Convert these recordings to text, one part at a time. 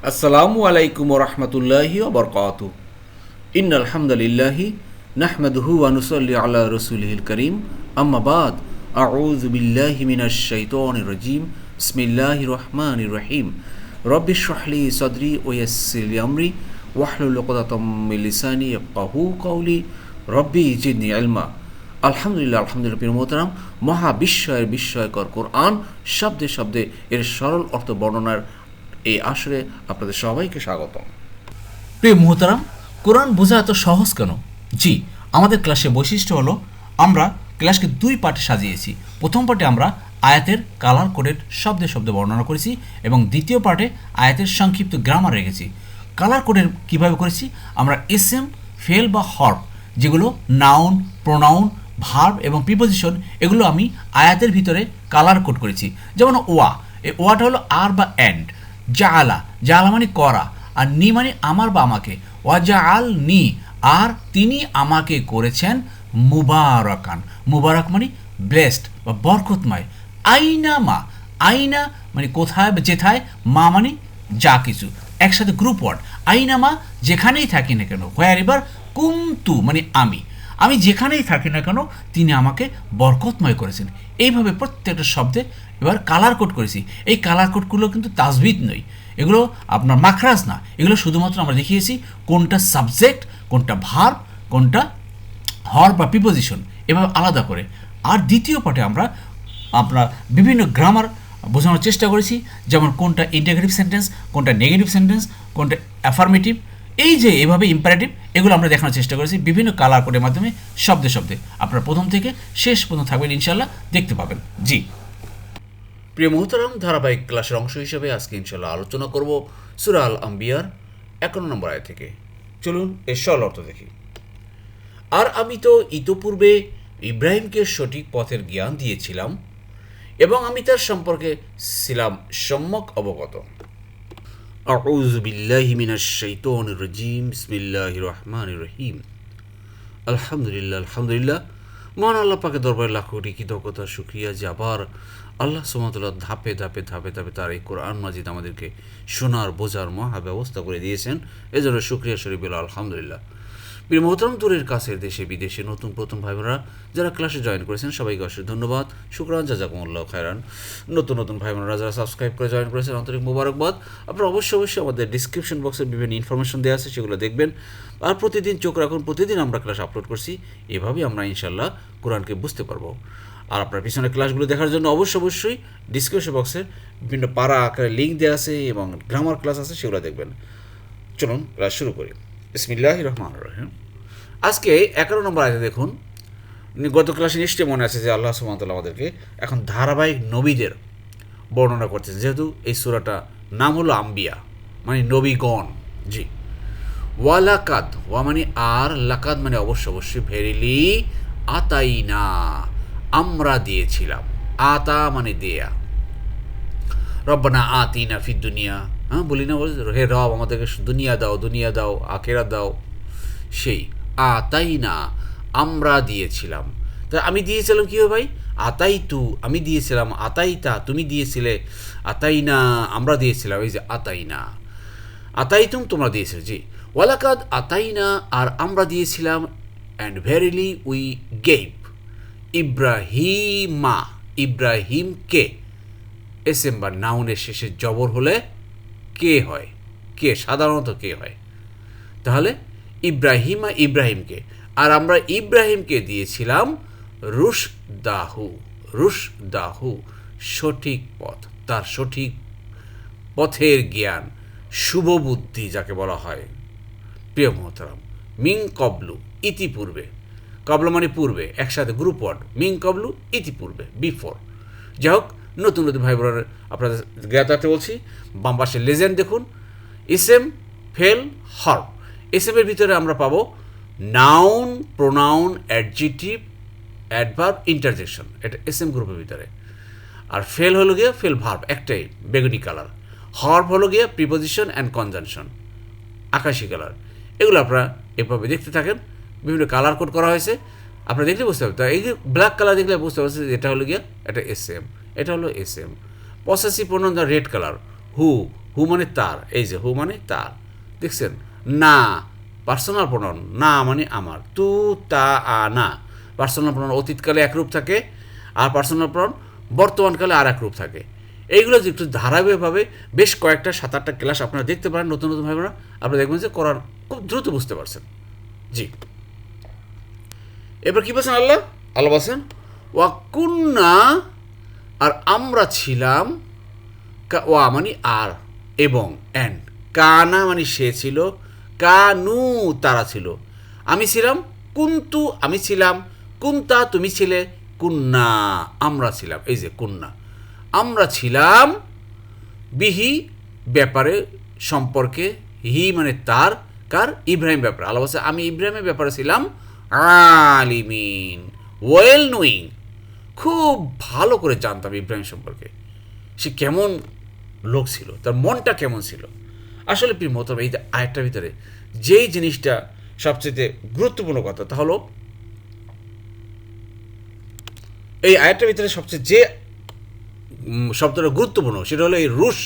আসসালামু আলাইকুম রহমতুল্লাহি বরকাত। ইন আলহামদুলিল্লাহি নাহমাদুহু ওয়া নুসাল্লি আলা রাসূলিহিল করিম। আম্মা বাদ। আউযু বিল্লাহি মিনাশ শাইতানির রাজিম। বিসমিল্লাহির রহমানির রহিম। রব্বি ইশরাহ লি সাদরি ওয়া ইয়াসসির লি আমরি ওয়াহলুল উকদাতাম মিন লিসানি ইয়াফকাহু কওলি। রব্বি জিদনি ইলমা। আলহামদুলিল্লাহ আলহামদুলিল্লাহ, প্রিয় মোহতারাম। মহাবিস্ময়ের বিস্ময়কর কোরআন শব্দে শব্দে এর সরল অর্থ বর্ণনার এই আসরে আপনাদের সবাইকে স্বাগতম। প্রিয় মুহতারাম, কোরআন বোঝা এত সহজ কেন? জি, আমাদের ক্লাসে বৈশিষ্ট্য হলো, আমরা ক্লাসকে দুই পার্টে সাজিয়েছি। প্রথম পার্টে আমরা আয়াতের কালার কোডের শব্দে শব্দে বর্ণনা করেছি এবং দ্বিতীয় পার্টে আয়াতের সংক্ষিপ্ত গ্রামার রেখেছি। কালার কোডের কীভাবে করেছি? আমরা এস এম, ফেল বা হর্প যেগুলো নাউন প্রোনাউন ভার্ব এবং প্রিপোজিশন এগুলো আমি আয়াতের ভিতরে কালার কোড করেছি। যেমন ওয়া, এই ওয়াটা হলো আর বা অ্যান্ড জালা জালা মানে করা, আর নি মানে আমার বা আমাকে। ওয়াজা আল নি আর তিনি আমাকে করেছেন মুবারকান। মুবারক মানে ব্লেসড বা বরকতময়। আইনা মা, আইনা মানে কোথায় যেথায়, মা মানে যা কিছু। একসাথে গ্রুপ ওয়ার্ড আইনা মা যেখানেই থাকি না কেন হোয়ার এবার কুমতু মানে আমি। আমি যেখানেই থাকি না কেন, তিনি আমাকে বরকতময় করেছেন। এইভাবে প্রত্যেকটা শব্দে এবার কালার কোড করেছি। এই কালার কোডগুলো কিন্তু তাজবিদ নয়। এগুলো আপনার মাখরাজ না। এগুলো শুধুমাত্র আমরা দেখিয়েছি কোনটা সাবজেক্ট কোনটা ভার কোনটা হর বা প্রিপোজিশন এভাবে আলাদা করে। আর দ্বিতীয় পার্টে আমরা আপনার বিভিন্ন গ্রামার বোঝানোর চেষ্টা করেছি। যেমন কোনটা ইন্টাগ্রেটিভ সেন্টেন্স কোনটা নেগেটিভ সেন্টেন্স কোনটা অ্যাফার্মেটিভ এই যে এভাবে ইম্পারেটিভ এগুলো আমরা দেখানোর চেষ্টা করেছি বিভিন্ন কালার কোডের মাধ্যমে, শব্দে শব্দে। আপনারা প্রথম থেকে শেষ পর্যন্ত থাকবেন ইনশাল্লাহ দেখতে পাবেন। জি। প্রিয় মোহতারাম, ধারাবাহিক ক্লাসের অংশ হিসেবে আজকে ইনশাল্লাহ আলোচনা করব সুরা আল আম্বিয়ার একান্ন নম্বর আয় থেকে। চলুন এর সরল অর্থ দেখি। আর আমি তো ইতোপূর্বে ইব্রাহিমকে সঠিক পথের জ্ঞান দিয়েছিলাম এবং আমি তার সম্পর্কে ছিলাম সম্যক অবগত। আলহামদুলিল্লাহ আলহামদুলিল্লাহ। মহান আল্লাহ পাকে দরবারে লাখ কোটি কৃতজ্ঞতা সুক্রিয়া যে আবার আল্লাহ সুমতুল্লাহ ধাপে ধাপে ধাপে ধাপে তার এই কোরআন মাজিদ আমাদেরকে শোনার, বোঝার মহা ব্যবস্থা করে দিয়েছেন। এজন্য সুক্রিয়া শরীফ আলহামদুলিল্লাহ। প্রিয় মোহতরম, দূরের কাছের দেশে, বিদেশে নতুন প্রথম ভাই যারা ক্লাসে জয়েন করেছেন, সবাইকে অশেষ ধন্যবাদ। শুক্রান, জাজাকুমুল্লাহ খায়রান। নতুন নতুন ভাই বোনেরা যারা সাবস্ক্রাইব করে জয়েন করেছেন, আন্তরিক মোবারকবাদ। আপনারা অবশ্যই অবশ্যই আমাদের ডিসক্রিপশন বক্সে বিভিন্ন ইনফরমেশন দেওয়া আছে, সেগুলো দেখবেন। আর প্রতিদিন চোখ রাখুন, প্রতিদিন আমরা ক্লাস আপলোড করছি। এভাবেই আমরা ইনশাল্লাহ কোরআনকে বুঝতে পারব। আর আপনার পিছনে ক্লাসগুলো দেখার জন্য অবশ্যই অবশ্যই ডিসক্রিপশন বক্সের বিভিন্ন পাড়া আকারে লিঙ্ক দেওয়া আছে এবং গ্রামার ক্লাস আছে, সেগুলো দেখবেন। চলুন ক্লাস শুরু করি। ইসমিল্লাহ রহমান রহিম। আজকে এগারো নম্বর আয়তে দেখুন গত ক্লাসে নিশ্চয়ই মনে আছে যে আল্লাহ সুমতাল আমাদেরকে এখন ধারাবাহিক নবীদের বর্ণনা করতেছে যেহেতু এই সুরাটা নাম হলো আম্বিয়া মানে নবীগণ। জি। ওয়া লাকাদ ওয়া মানে আর, লাকাদ মানে অবশ্য অবশ্যই ভেরিলি আতাই না আমরা দিয়েছিলাম। আতা মানে দেয়া। রব্বানা আতি না ফির দুনিয়া। হ্যাঁ বলি না, বল হে রব, আমাদেরকে দুনিয়া দাও দুনিয়া দাও আখেরা দাও। সেই আতাই না আমরা দিয়েছিলাম। তা আমি দিয়েছিলাম কী ভাই? আতাই তু আমি দিয়েছিলাম আতাই তা তুমি দিয়েছিলে আতাই না আমরা দিয়েছিলাম, এই যে আতাই না আতাই তুম তোমরা দিয়েছিলে, জি। ওয়ালাকাদ আতাই না আর আমরা দিয়েছিলাম and verily we gave Ibrahima, ইব্রাহিমকে। এস এম বা নাউনের শেষে জবর হলে কে হয়? কে? সাধারণত কে হয়? তাহলে ইব্রাহিমা ইব্রাহিমকে। আর আমরা ইব্রাহিমকে দিয়েছিলাম রুশ দাহু রুশ দাহু সঠিক পথ। তার সঠিক পথের জ্ঞান, শুভ বুদ্ধি যাকে বলা হয়। প্রিয় মহতারাম মিং কবলু ইতিপূর্বে কবল মানে পূর্বে, একসাথে গ্রুপ ওয়ার্ড মিং কবলু, ইতিপূর্বে বিফোর যাই হোক, নতুন নতুন ভাই বোনের, আপনাদের জ্ঞাতার্থে বলছি, বাম পাশে লেজেন্ড দেখুন ইসেম ফেল হর এসএমের ভিতরে আমরা পাবো noun pronoun adjective adverb interjection এটা এস এম গ্রুপের ভিতরে। আর ফেল হলো গিয়ে ফেল ভার্ব একটাই, বেগুনি কালার হর্ব হলো গিয়ে প্রিপোজিশন অ্যান্ড কনজাংশন আকাশি কালার এগুলো আপনারা এভাবে দেখতে থাকেন। বিভিন্ন কালার কোড করা হয়েছে। আপনারা দেখলে বুঝতে পারবেন। এই যে ব্ল্যাক কালার দেখলে বুঝতে পারছেন এটা হলো গিয়া এটা এস এম এটা হলো S M pronoun the red colour who who মানে তার। এই যে হু মানে তার। দেখছেন? না পার্সোনাল প্রণয়ন না মানে আমার। তু, তা, আ, না। পার্সোনাল প্রণয়ন অতীতকালে এক রূপ থাকে, আর পার্সোনাল প্রণয়ন বর্তমানকালে আর এক রূপ থাকে। এইগুলো যে একটু ধারাবাহিকভাবে বেশ কয়েকটা সাত আটটা ক্লাস আপনারা দেখতে পারেন, নতুন নতুন ভাবে আপনারা দেখবেন যে করার খুব দ্রুত বুঝতে পারছেন। জি। এবার কি বলছেন আল্লাহ? আল্লাহ বলছেন ওয়াকুন্না আর আমরা ছিলাম ওয়া মানে আর এবং অ্যান্ড কানা মানে সে ছিল কানু তারা ছিল। আমি ছিলাম কুন্তু আমি ছিলাম কুন্তা তুমি ছিলে কুন্না আমরা ছিলাম। এই যে কুন্না। আমরা ছিলাম বিহি ব্যাপারে সম্পর্কে হি মানে তার কার ইব্রাহিম ব্যাপারে। আল্লাহ আমি ইব্রাহিমের ব্যাপারে ছিলাম আলিমিন ওয়েল নোয়িং খুব ভালো করে জানতাম ইব্রাহিম সম্পর্কে। সে কেমন লোক ছিল, তার মনটা কেমন ছিল। আসলে প্রিয় মতো এই আয়টার ভিতরে যেই জিনিসটা সবচেয়ে গুরুত্বপূর্ণ কথা, তা হলো এই আয়টার ভিতরে সবচেয়ে যে শব্দটা গুরুত্বপূর্ণ, সেটা হলো এই রুশ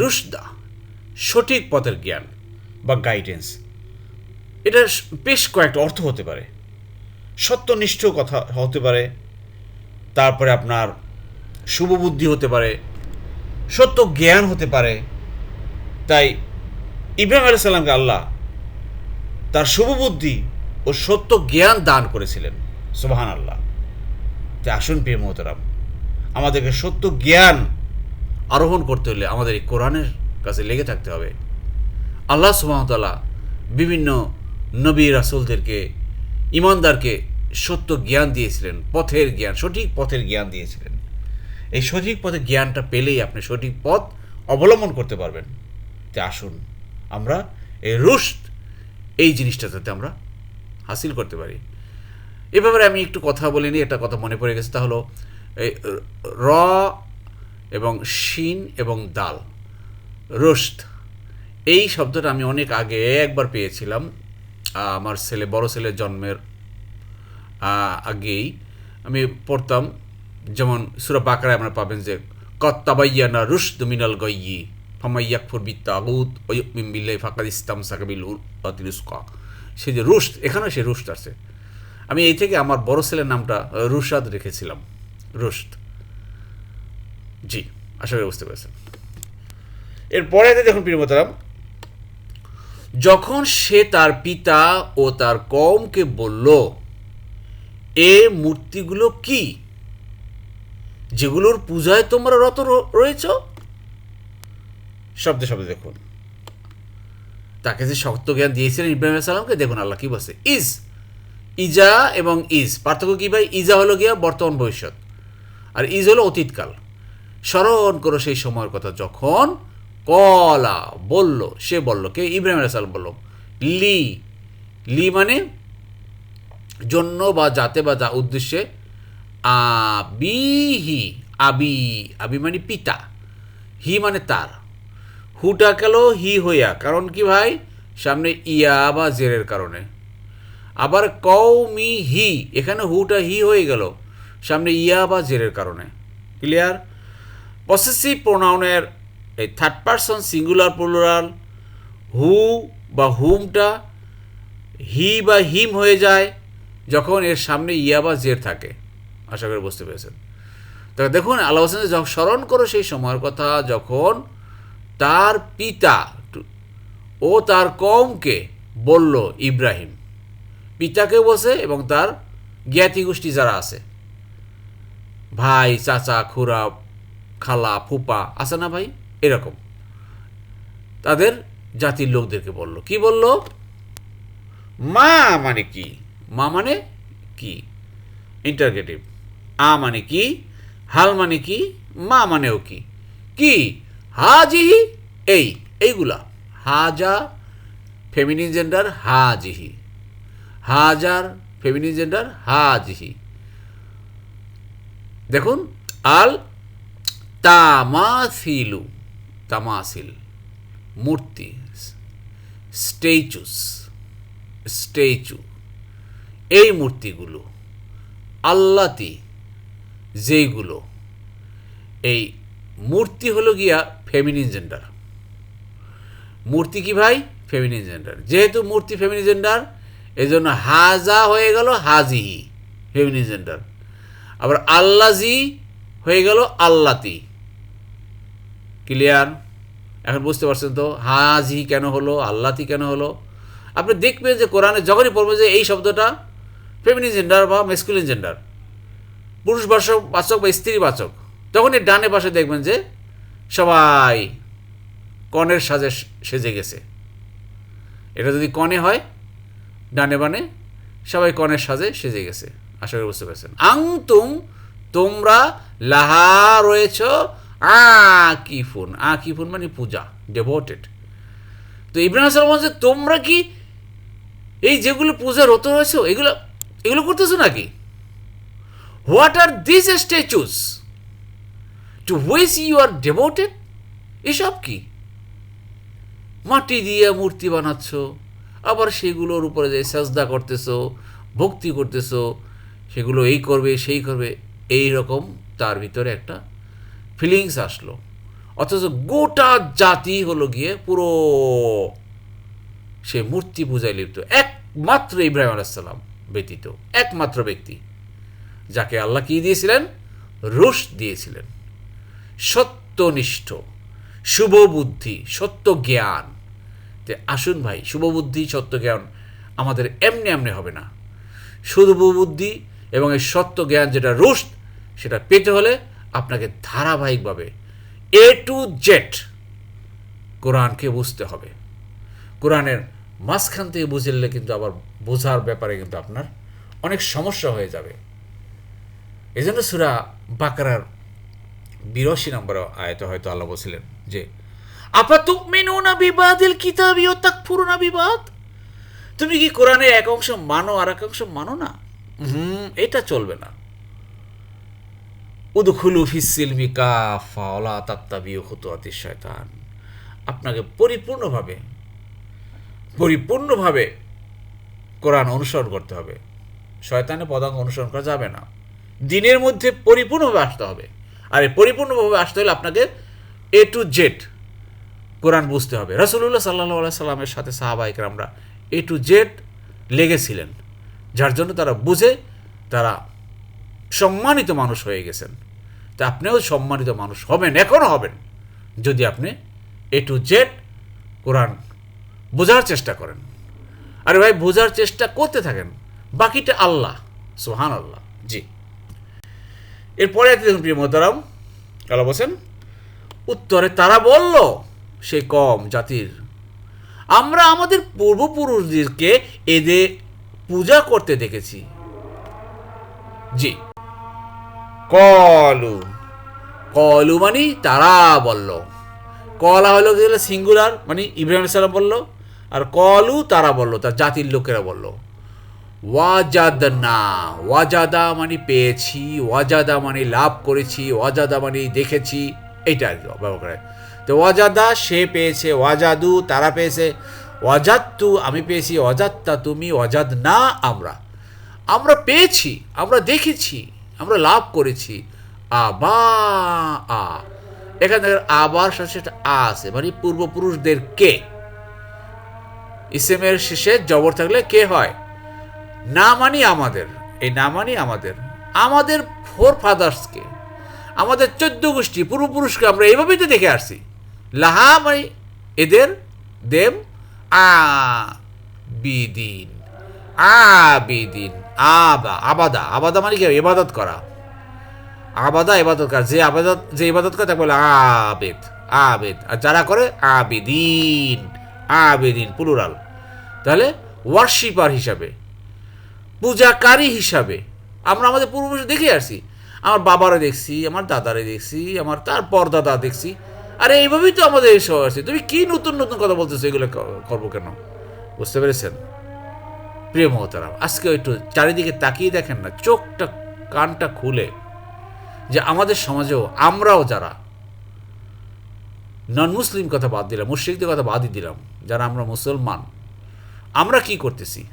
রুশদা সঠিক পথের জ্ঞান বা গাইডেন্স এটা বেশ কয়েকটা অর্থ হতে পারে। সত্যনিষ্ঠ কথা হতে পারে। তারপরে আপনার শুভ বুদ্ধি হতে পারে। সত্য জ্ঞান হতে পারে। তাই ইব্রাহিম আলাইহিস সালামকে আল্লাহ তার শুভ বুদ্ধি ও সত্য জ্ঞান দান করেছিলেন। সুবাহান আল্লাহ যে আসুন প্রিয় মোহতরাম, আমাদেরকে সত্য জ্ঞান আরোহণ করতে হলে আমাদের এই কোরআনের কাছে লেগে থাকতে হবে। আল্লাহ সুবাহতাল্লাহ বিভিন্ন নবী রাসুলদেরকে, ইমানদারকে সত্য জ্ঞান দিয়েছিলেন, পথের জ্ঞান, সঠিক পথের জ্ঞান দিয়েছিলেন। এই সঠিক পথের জ্ঞানটা পেলেই আপনি সঠিক পথ অবলম্বন করতে পারবেন। যে আসুন, আমরা এই রুষ্ট এই জিনিসটা যাতে আমরা হাসিল করতে পারি। এ ব্যাপারে আমি একটু কথা বলে নিই, একটা কথা মনে পড়ে গেছে, তা হলো, এই র এবং শিন এবং দাল রোস্ত এই শব্দটা আমি অনেক আগে একবার পেয়েছিলাম আমার ছেলে, বড় ছেলের জন্মের আগেই আমি পড়তাম। যেমন সুরা বাঁকড়ায় আমরা পাবেন যে কত্তাবাইয়ানা রুশদ মিনাল গয়্যি ফামাইয়াক ফুরবি তাগুত ওয়ুমিন বিল্লাহি ফাকাদ ইসতাম সাকাবিল সে যে রুশ এখানেও সে রুশ আছে। আমি এই থেকে আমার বড় ছেলের নামটা রুশাদ রেখেছিলাম। রুশদ। জি, আশা করি বুঝতে পেরেছেন। এরপরে দেখুন প্রিয়মতারাম যখন সে তার পিতা ও তার কমকে বলল, এ মূর্তিগুলো কি? যেগুলোর পূজায় তোমরা রত রয়েছ? শব্দে শব্দে দেখুন। তাকে যে শক্ত জ্ঞান দিয়েছিলেন ইব্রাহিম সালামকে, দেখুন আল্লাহ কি বলছে, ইজ, ইজা এবং ইজ, পার্থক্য কি ভাই? ইজা হলো গিয়া বর্তমান ভবিষ্যৎ, আর ইজ হলো অতীতকাল। স্মরণ করো সেই সময়ের কথা, যখন কলা, বলল, সে বলল, কে? ইব্রাহিম সালাম বলল, লি। লি মানে জন্য বা যাতে বা যা উদ্দেশ্যে আবিহি, আবি আবি মানে পিতা, হি মানে তার। হুটা গেল, হি হইয়া, কারণ কি ভাই? সামনে ইয়া বা জেরের কারণে। আবার কৌমি হি, এখানে হুটা হি হয়ে গেল, সামনে ইয়া বা জেরের কারণে। ক্লিয়ার পসেসিভ প্রোনাউনের এই third person singular plural who বা হুমটা হি বা হিম হয়ে যায় যখন এর সামনে ইয়া বা জের থাকে। আশা করি বুঝতে পেরেছেন। তো দেখুন, আল্লাহ হোসেন যখন স্মরণ করো সেই সময়ের কথা, যখন তার পিতা, ও তার কমকে বলল ইব্রাহিম, পিতাকে বসে এবং তার জ্ঞাতি গোষ্ঠী যারা আছে। ভাই, চাচা, খুড়া, খালা, ফুপা, আছে না ভাই? এরকম। তাদের জাতির লোকদেরকে বলল, কি বলল? মা মানে কি? মা মানে কি? ইন্টারগেটিভ আ মানে কি? হাল মানে কি? মা মানেও কি? কি? হাজিহি? এই, এইগুলা। হাজা ফেমিনিন জেন্ডার, হাজিহি। হাজার ফেমিনিন জেন্ডার, হাজিহি। দেখুন আল তামাসিলু তামাসিল, মূর্তি স্টেচুস স্টেচু এই মূর্তিগুলো, আল্লাতি, যেইগুলো, এই মূর্তি হলো গিয়া ফেমিনিন জেন্ডার মূর্তি কি ভাই? ফেমিনিন জেন্ডার যেহেতু মূর্তি ফেমিনিন জেন্ডার এই জন্য হাজা হয়ে গেল হাজিহি ফেমিনিন জেন্ডার আবার আল্লাজি হয়ে গেল আল্লাতি। ক্লিয়ার এখন বুঝতে পারছেন তো, হাজি কেন হলো, আল্লাতি কেন হলো? আপনি দেখবেন যে কোরআনে যখনই পড়বে যে এই শব্দটা ফেমিনিন জেন্ডার বা মেসকুলিন জেন্ডার পুরুষ বাচক বাচক বা স্ত্রী বাচক, তখনই ডানে পাশে দেখবেন যে সবাই কনের সাজে সেজে গেছে। এটা যদি কনে হয়, ডানে বানে সবাই কনের সাজে সেজে গেছে। আশা করি বুঝতে পারছেন। আং তুম তোমরা লাহা রয়েছ আ কি ফুন আ কি মানে পূজা ডেভোটেড তো ইব্রাহিম সালাম বলছে, তোমরা কি এই যেগুলো পূজা রত রয়েছে, এগুলো এগুলো করতেছো নাকি? What are this statues to which you are devoted এসব কি? মাটি দিয়ে মূর্তি বানাচ্ছ, আবার সেগুলোর উপরে যে সাজদা করতেছো, ভক্তি করতেছো, সেগুলো এই করবে, সেই করবে এই রকম তার ভিতরে একটা ফিলিংস আসলো। অথচ গোটা জাতি হলো গিয়ে পুরো সে মূর্তি পূজায় লিপ্ত। একমাত্র ইব্রাহিম আলাইসাল্লাম ব্যতীত, একমাত্র ব্যক্তি, যাকে আল্লাহ কি দিয়েছিলেন? রুশ দিয়েছিলেন। সত্যনিষ্ঠ শুভ বুদ্ধি সত্য জ্ঞান তে আসুন ভাই শুভ বুদ্ধি সত্য জ্ঞান আমাদের এমনি এমনি হবে না। শুভ বুদ্ধি এবং এই সত্য জ্ঞান যেটা রুশ, সেটা পেতে হলে আপনাকে ধারাবাহিকভাবে এ টু জেড কোরআনকে বুঝতে হবে। কোরআনের মাঝখান থেকে বুঝলে কিন্তু আবার বোঝার ব্যাপারে কিন্তু আপনার অনেক সমস্যা হয়ে যাবে। এই জন্য সুরা বাকারার বিরাশি নম্বর আয়তে হয়তো আল্লাহ বলছিলেন যে আপাতুক মেনু না বিবাদিল কিতাবি ও তাকফুরুনা বিবাদ? তুমি কি কোরআনের এক অংশ মানো আর এক অংশ মানো না? হুম, এটা চলবে না। তাত্তাবিউ হুতুয়াতি শয়তান আপনাকে পরিপূর্ণভাবে পরিপূর্ণভাবে কোরআন অনুসরণ করতে হবে। শয়তানের পদাঙ্ক অনুসরণ করা যাবে না। দিনের মধ্যে পরিপূর্ণভাবে আসতে হবে। আর পরিপূর্ণভাবে আসতে হলে আপনাকে এ টু জেড কোরআন বুঝতে হবে। রসুল্লাহ সাল্লাহ সাল্লামের সাথে সাহাবাহিকরা আমরা এ টু জেড লেগেছিলেন। যার জন্য তারা বুঝে, তারা সম্মানিত মানুষ হয়ে গেছেন। তা আপনিও সম্মানিত মানুষ হবেন এখনও হবেন। যদি আপনি এ টু জেড কোরআন বোঝার চেষ্টা করেন। আরে ভাই, বোঝার চেষ্টা করতে থাকেন। বাকিটা আল্লাহ সোহান আল্লাহ জি। এরপরে একটি দেখুন, প্রিয় মোহতারাম কালা বলছেন, উত্তরে তারা বলল, সে কম জাতির, আমরা আমাদের পূর্বপুরুষদেরকে এদের পূজা করতে দেখেছি। জি। কলু। কলু মানে তারা বলল। কলা হলো গেলে সিঙ্গুলার মানে ইব্রাহিম সালাম বলল, আর কলু তারা বলল, তার জাতির লোকেরা বলল। ওয়াজাদ না ওয়াজাদা মানে পেয়েছি, ওয়াজাদা মানে লাভ করেছি, ওয়াজাদা মানে দেখেছি, এইটা কি ব্যবহার করে। তো ওয়াজাদা, সে পেয়েছে, ওয়াজাদু, তারা পেয়েছে। ওয়াজাত্তু আমি পেয়েছি অজাত্তা তুমি অজাদ না আমরা। আমরা পেয়েছি, আমরা দেখেছি। আমরা লাভ করেছি। আবা আ। এখানে আবার আ আছে। মানে পূর্বপুরুষদের কে? ইসেমের শেষে জবর থাকলে কে হয়? না মানি আমাদের। এই না মানি আমাদের। আমাদের ফোর ফাদার্সকে আমাদের চোদ্দ গোষ্ঠী, পূর্বপুরুষকে আমরা এইভাবেই তো দেখে আসছি। লাহা মানে এদের দেব আ, বিদিন। আ, বিদিন। আবা, আবাদা আবাদা মানে কি? ইবাদত করা। আবাদা, ইবাদত করা। যে আবাদত, যে ইবাদত করে, তাকে বলে আবেদ আবেদ। আর যারা করে, আবেদিন আবেদিন প্লুরাল তাহলে ওয়ার্শিপার হিসাবে, পূজাকারী হিসাবে, আমরা আমাদের পূর্বপুরুষ দেখে আসছি। আমার বাবারে দেখছি, আমার দাদারে দেখছি, আমার তার পরদাদা দেখছি। আরে, এইভাবেই তো আমাদের এসব আছে। তুমি কি নতুন নতুন কথা বলতেছো? এগুলো করব কেন? বুঝতে পেরেছেন? প্রিয় মহতারাম, আজকে একটু চারিদিকে তাকিয়ে দেখেন না, চোখটা, কানটা খুলে যে আমাদের সমাজেও আমরাও যারা নন মুসলিম কথা বাদ দিলাম, মুশ্রিকদের কথা বাদই দিলাম, যারা আমরা মুসলমান, আমরা কি করতেছি?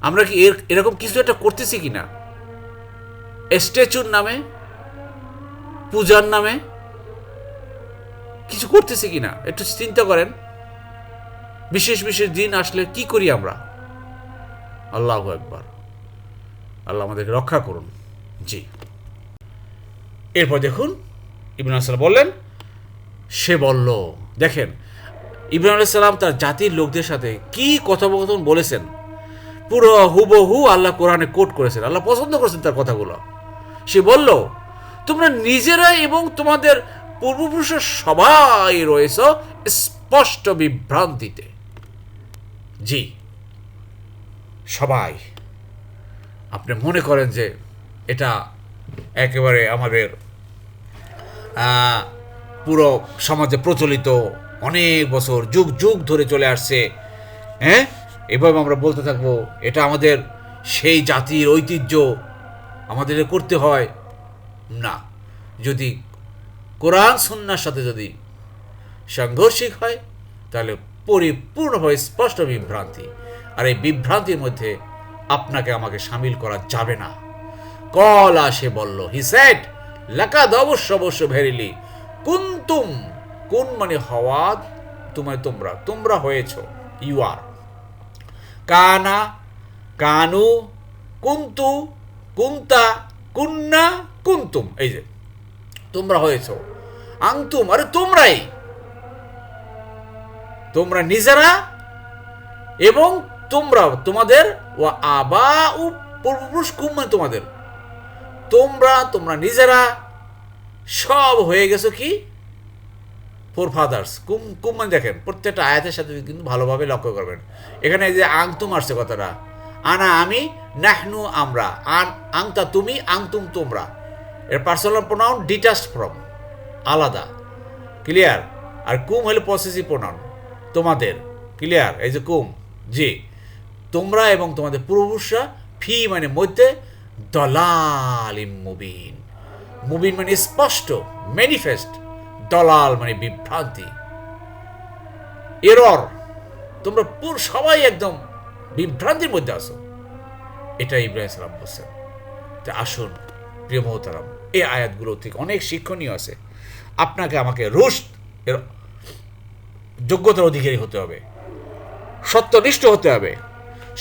আমরা কি এর, এরকম কিছু একটা করতেছি কি না স্ট্যাচুর নামে? পূজার নামে? কিছু করতেছি কিনা? একটু চিন্তা করেন। বিশেষ বিশেষ দিন আসলে কি করি আমরা? আল্লাহ একবার আল্লাহ আমাদেরকে রক্ষা করুন। জি। এরপর দেখুন, ইবন সাল্লাম বললেন, সে বলল, দেখেন ইব্রাহিম সাল্লাম তার জাতির লোকদের সাথে কি কথোপকথন বলেছেন? পুরো হুবহু আল্লাহ কোরআনে কোট করেছেন, আল্লাহ পছন্দ করেছেন তার কথাগুলো। সে বলল, তোমরা নিজেরা এবং তোমাদের পূর্বপুরুষের সবাই রয়েছ স্পষ্ট বিভ্রান্তিতে। জি। সবাই, আপনি মনে করেন যে এটা একেবারে আমাদের পুরো সমাজে প্রচলিত, অনেক বছর, যুগ যুগ ধরে চলে আসছে হ্যাঁ এভাবে আমরা বলতে থাকব, এটা আমাদের সেই জাতির ঐতিহ্য আমাদের করতে হয়? না। যদি কোরআন সন্ন্যার সাথে যদি সাংঘর্ষিক হয়, তাহলে পরিপূর্ণভাবে স্পষ্ট বিভ্রান্তি। আর এই বিভ্রান্তির মধ্যে আপনাকে আমাকে সামিল করা যাবে না। কল আসে বলল হি সেড লাকাদ অবশ্য অবশ্য ভেরিলি, কুন্তুম, কোন মানে হওয়া, তোমায় তোমরা তোমরা হয়েছ ইউ আর কানা, কানু, কুন্তু, কুন্তা, কুন্না, কুন্তুম, এই যে, তোমরা হয়েছ। আংতুম, আরে তোমরাই। তোমরা নিজেরা এবং তোমরা তোমাদের ও আবা ও পূর্বপুরুষ কুম মানে তোমাদের। তোমরা তোমরা নিজেরা সব হয়ে গেছো কি? ফোর ফাদার্স কুম কুম মানে দেখেন, প্রত্যেকটা আয়াতের সাথে কিন্তু ভালোভাবে লক্ষ্য করবেন। এখানে যে আংতুম আসছে কথাটা। আনা আমি, নাহনু আমরা। আন, আংতা তুমি, আংতুম তোমরা। এর পার্সোনাল প্রোনাউন ডিটাচড ফ্রম আলাদা। ক্লিয়ার আর কুম হলে পসেসিভ প্রোনাউন তোমাদের। ক্লিয়ার এই যে কুম, জি। তোমরা এবং তোমাদের পূর্বপুরুষরা ফি মানে মধ্যে দলাল মুবিন। মুবিন মানে স্পষ্ট ম্যানিফেস্ট দলাল মানে বিভ্রান্তি। এরর তোমরা পুর সবাই একদম বিভ্রান্তির মধ্যে আসো এটা ইব্রাহিম সালাম বলছেন। তা আসুন, প্রিয় মহতারাম, এই আয়াতগুলো থেকে অনেক শিক্ষণীয় আছে। আপনাকে আমাকে রুশ এর যোগ্যতার অধিকারী হতে হবে। সত্যনিষ্ঠ হতে হবে।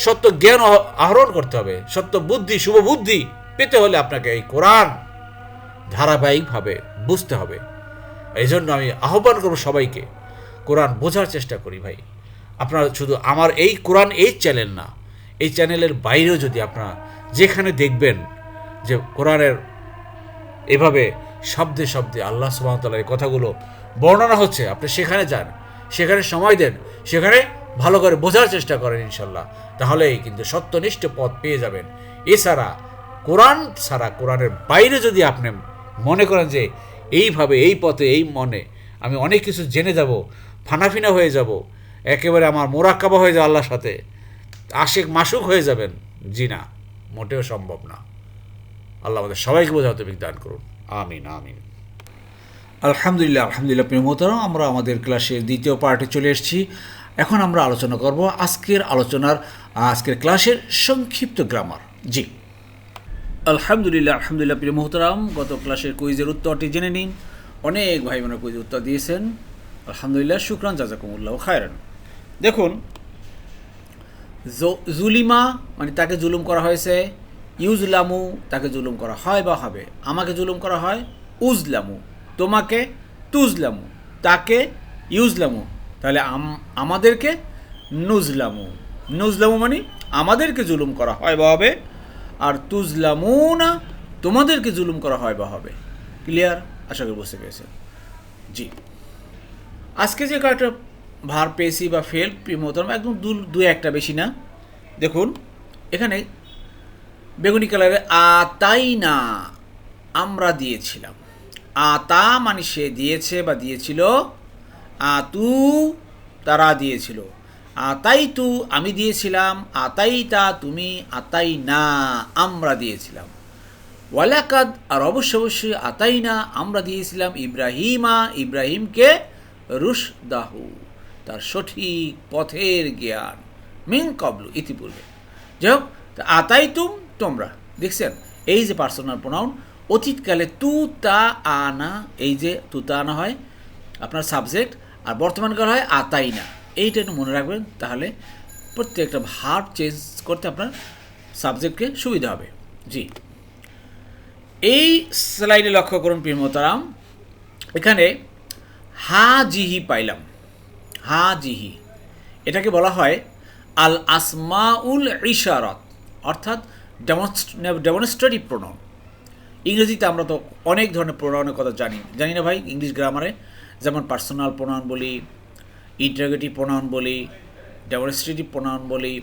সত্য জ্ঞান আহরণ করতে হবে, সত্য বুদ্ধি, শুভ বুদ্ধি পেতে হলে আপনাকে এই কোরআন ধারাবাহিকভাবে বুঝতে হবে। এই জন্য আমি আহ্বান করব সবাইকে, কোরআন বোঝার চেষ্টা করি ভাই। আপনারা শুধু আমার এই কোরআন এই চ্যানেল না, এই চ্যানেলের বাইরেও যদি আপনারা যেখানে দেখবেন যে কোরআনের এভাবে শব্দে শব্দে আল্লাহ সুবাহতাল্লাহ এই কথাগুলো বর্ণনা হচ্ছে, আপনি সেখানে যান, সেখানে সময় দেন, সেখানে ভালো করে বোঝার চেষ্টা করেন ইনশাল্লাহ। তাহলেই কিন্তু সত্যনিষ্ঠ পথ পেয়ে যাবেন। এছাড়া কোরআন ছাড়া কোরআনের বাইরে যদি আপনি মনে করেন যে এইভাবে, এই পথে, এই মনে আমি অনেক কিছু জেনে যাব, ফানাফিনা হয়ে যাব, একেবারে আমার মোরাক্কাবা হয়ে যাবে আল্লাহর সাথে, আশেক মাসুক হয়ে যাবেন, জি না, মোটেও সম্ভব না। আল্লাহ আমাদের সবাইকে বোঝাতে বিজ্ঞান করুন। আমিন আমিন। আলহামদুলিল্লাহ আলহামদুলিল্লাহ, প্রিয় মোহতারাম, আমরা আমাদের ক্লাসের দ্বিতীয় পার্টে চলে এসেছি। এখন আমরা আলোচনা করব আজকের আলোচনার, আজকের ক্লাসের সংক্ষিপ্ত গ্রামার জি। আলহামদুলিল্লাহ আলহামদুলিল্লাহ, প্রিয় মোহতারাম, গত ক্লাসের কুইজের উত্তরটি জেনে নিন। অনেক ভাই বোনের কুইজের উত্তর দিয়েছেন। আলহামদুলিল্লাহ, শুক্রান জাজাকুমুল্লাহ খায়রান। দেখুন জুলিমা মানে তাকে জুলুম করা হয়েছে। ইউজলামু, তাকে জুলুম করা হয় বা হবে? আমাকে জুলুম করা হয়? উজলামু। তোমাকে তুজলামু। তাকে ইউজলামু। তাহলে আম- আমাদেরকে নুজলামু। নুজলামু মানে আমাদেরকে জুলুম করা হয় বা হবে আর তুজলামু না তোমাদেরকে জুলুম করা হয় বা হবে ক্লিয়ার আশা করি বুঝতে পেরেছেন। জি। আজকে যে কয়েকটা ভার পেয়েছি বা ফেল প্রিমোতরম একদম দু দু একটা বেশি না। দেখুন, এখানে বেগুনি কালারে আতাই না আমরা দিয়েছিলাম। আতা মানে সে দিয়েছে বা দিয়েছিল আতু তারা দিয়েছিল। আতাই তু আমি দিয়েছিলাম আতাই তা তুমি আতাই না আমরা দিয়েছিলাম। ওয়ালাকাদ, আর অবশ্য অবশ্যই আতাই না আমরা দিয়েছিলাম ইব্রাহিমা, ইব্রাহিমকে রুশদাহু, তার সঠিক পথের জ্ঞান। মিন কবলু, ইতিপূর্বে। যাই হোক আতাই তুম তোমরা, দেখছেন? এই যে পার্সোনাল প্রোনাউন অতীতকালে তু তা আনা, এই যে তু তা আনা হয়, আপনার সাবজেক্ট আর বর্তমানকাল হয় আতাই না। এইটা একটু মনে রাখবেন, তাহলে প্রত্যেকটা ভার্ব চেঞ্জ করতে আপনার সাবজেক্টকে সুবিধা হবে। জি। এই স্লাইডে লক্ষ্য করুন প্রিমতারাম এখানে হা জিহি পাইলাম। হা জিহি। এটাকে বলা হয় আল আসমাউল ইশারত, অর্থাৎ ডেমনস্ট্রেটিভ প্রোনাউন ইংরেজিতে আমরা তো অনেক ধরনের প্রোনাউনের কথা জানি। জানি না ভাই, ইংলিশ গ্রামারে যেমন পার্সোনাল প্রোনাউন বলি ইন্টারগেটিভ প্রোনাউন বলি ডেমনস্ট্রেটিভ প্রোনাউন বলি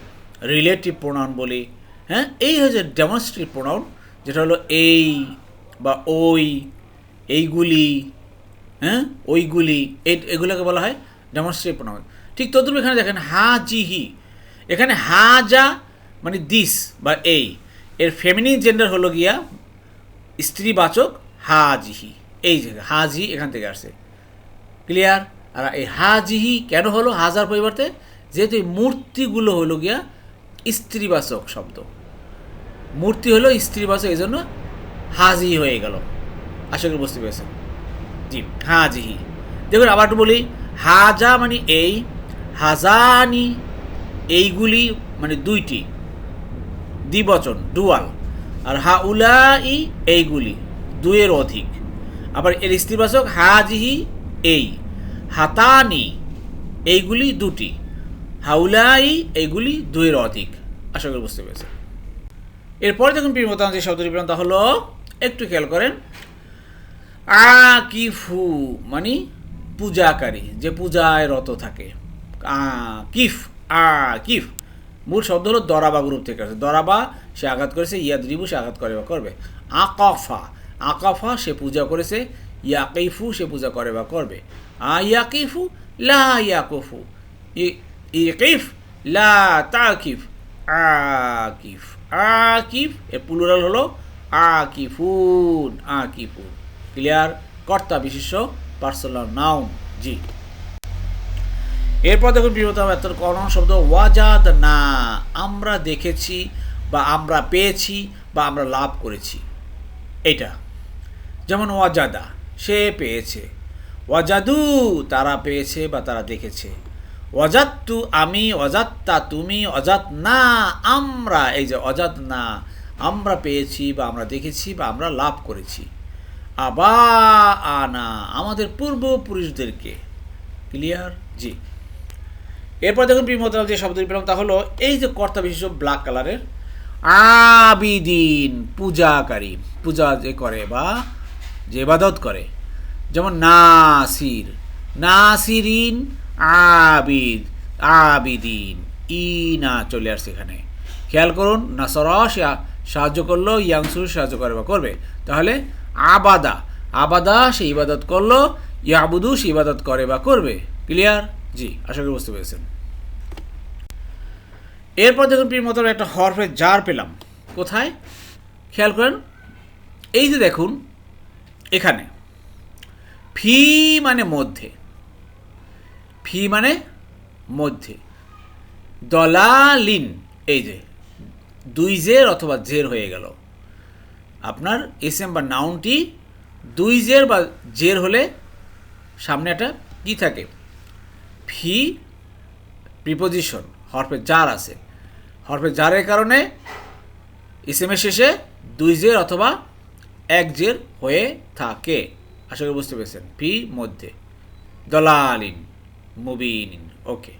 রিলেটিভ প্রোনাউন বলি হ্যাঁ? এই হচ্ছে ডেমনস্ট্রেটিভ প্রোনাউন যেটা হলো এই বা ওই, এইগুলি হ্যাঁ? ওইগুলি এগুলোকে বলা হয় ডেমনস্ট্রেটিভ প্রোনাউন ঠিক তদ্রুপ এখানে দেখেন, হা, জি, হি। এখানে হা, যা মানে দিস বা এই। এর ফেমিনিন জেন্ডার হলো গিয়া স্ত্রীবাচক হাজিহি এই যে হাজি এখান থেকে আসছে ক্লিয়ার? আর এই হাজিহি কেন হলো? হাজার পরিবর্তে, যেহেতু এই মূর্তিগুলো হলো গিয়া স্ত্রীবাচক শব্দ। মূর্তি হলো স্ত্রীবাচক, এই জন্য হাজিহি হয়ে গেল। আশা করি বুঝতে পেরেছেন। জি, হাজিহি। দেখুন, আবার একটু বলি, হাজা মানে এই, হাজানি এইগুলি মানে দুইটি, দ্বিবচন, ডুয়াল। আর হা উলাই এইগুলি দুয়ের অধিক। আবার এর স্ত্রীবাচক, হাজিহি এই। হাতানি, এইগুলি দুটি। হাউলাই, এইগুলি দুয়ের অধিক। আশা করি বুঝতে পেরেছেন। এরপরে দেখুন প্রিয়মতান যে শব্দটি পেলাম তা হলো, একটু খেয়াল করেন। আকিফু মানে পূজাকারী, যে পূজায় রত থাকে। কিফ আ কিফ মূল শব্দ হলো দরাবা গ্রুপ থেকে আসে। দরাবা, সে আঘাত করেছে, ইয়াদরিবু, সে আঘাত করে বা করবে। আকাফা আকাফা, সে পূজা করেছে, ইয়াকিফু, সে পূজা করে বা করবে। আ ইয়াকিফু লা ইয়াকুফু। ইকিফ, লা তাকিফ, আকিফ। আকিফ এর প্লুরাল হলো আকিফুন আকিফুন। ক্লিয়ার কর্তা বিশিষ্ট পার্সোনাল নাউন জি। এরপর দেখুন প্রিয়তম এত কর্ণ শব্দ ওয়াজাদ না আমরা দেখেছি বা আমরা পেয়েছি বা আমরা লাভ করেছি। এটা যেমন ওয়াজাদা, সে পেয়েছে। ওয়াজাদু, তারা পেয়েছে বা তারা দেখেছে। অজাত্তু আমি অজাত্তা তুমি অজাত না আমরা, এই যে অজাত না আমরা পেয়েছি বা আমরা দেখেছি বা আমরা লাভ করেছি। আবা আনা আমাদের পূর্বপুরুষদেরকে। ক্লিয়ার? জি। এরপর দেখুন প্রিমতাল যে শব্দটি পেলাম তা হলো, এই যে কর্তা বিশেষ ব্ল্যাক কালারের, আবিদিন, পূজাকারী। পূজা যে করে বা যে ইবাদত করে। যেমন নাসির, নাসিরিন আবিদ, আবিদিন, ই না চলে আসছে এখানে খেয়াল করুন, নাসর সাহায্য করল, ইয়াংসু সাহায্য করে বা করবে। তাহলে আবাদা আবাদা সে ইবাদত করল, ইয়াবুদু সে ইবাদত করে বা করবে। ক্লিয়ার? জি, আশা করি বুঝতে পেরেছেন। এরপর দেখুন প্রিয় মতো একটা হরফের জার পেলাম। কোথায়? খেয়াল করেন, এই যে দেখুন, এখানে। ফি মানে মধ্যে। ফি মানে মধ্যে। দলালিন, এই যে, দুই জের অথবা জের হয়ে গেল। আপনার এসএম বা নাউনটি দুই জের বা জের হলে সামনে একটা কী থাকে? ফি প্রিপোজিশন, হরফে জার আছে। হরফে জারের কারণে ইসেমের শেষে দুই জের অথবা এক জের হয়ে থাকে। আশা করি বুঝতে পেরেছেন। ফি মধ্যে। দলালিন, মুবিনিন, ওকে।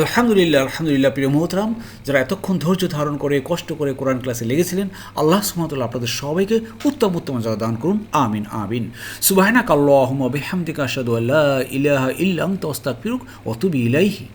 আলহামদুলিল্লাহ আলহামদুলিল্লাহ, প্রিয় মোহতরাম, যারা এতক্ষণ ধৈর্য ধারণ করে, কষ্ট করে কোরআন ক্লাসে লেগেছিলেন, আল্লাহ সুমতুল্লাহ আপনাদের সবাইকে উত্তম উত্তম যা দান করুন, আমিন আমিন। সুবাহনা কাল্লাহম বেহামদিকা আসাদু আল্লাহ তস্তাক ফিরুক অতুবি ইলাইহি।